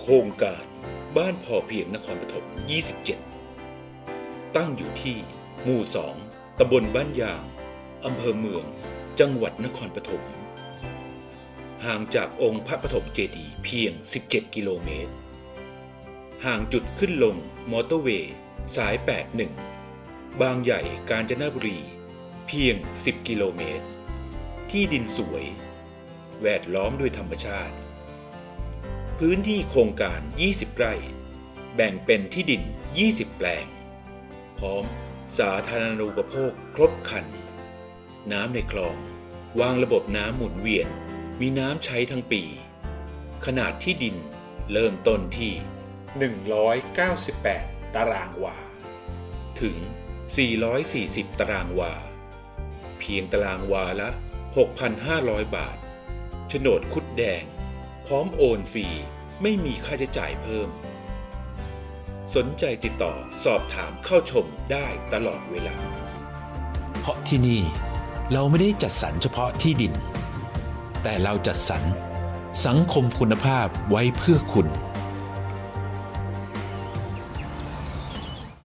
โครงการบ้านพอเพียงนครปฐม 27 ตั้งอยู่ที่ หมู่ 2 ตำบลบ้านยาง อำเภอเมือง จังหวัดนครปฐม ห่างจากองค์พระปฐมเจดีย์เพียง 17 กิโลเมตร ห่างจุดขึ้นลงมอเตอร์เวย์ สาย 81 บางใหญ่กาญจนบุรี เพียง 10 กิโลเมตร ที่ดินสวย แวดล้อมด้วยธรรมชาติ พื้นที่โครงการ 20 ไร่ แบ่งเป็นที่ดิน 20 แปลง พร้อมสาธารณูปโภคครบครัน น้ำในคลอง วางระบบน้ำหมุนเวียน มีน้ำใช้ทั้งปี ขนาดที่ดินเริ่มต้นที่ 198 ตารางวา ถึง 440 ตารางวา เพียงตารางวาละ 6,500 บาท โฉนดคุดแดง พร้อมโอนฟรี ไม่มีค่าใช้จ่ายเพิ่ม สนใจติดต่อสอบถามเข้าชมได้ตลอดเวลา เพราะที่นี่เราไม่ได้จัดสรรเฉพาะที่ดิน แต่เราจัดสรรสังคมคุณภาพไว้เพื่อคุณ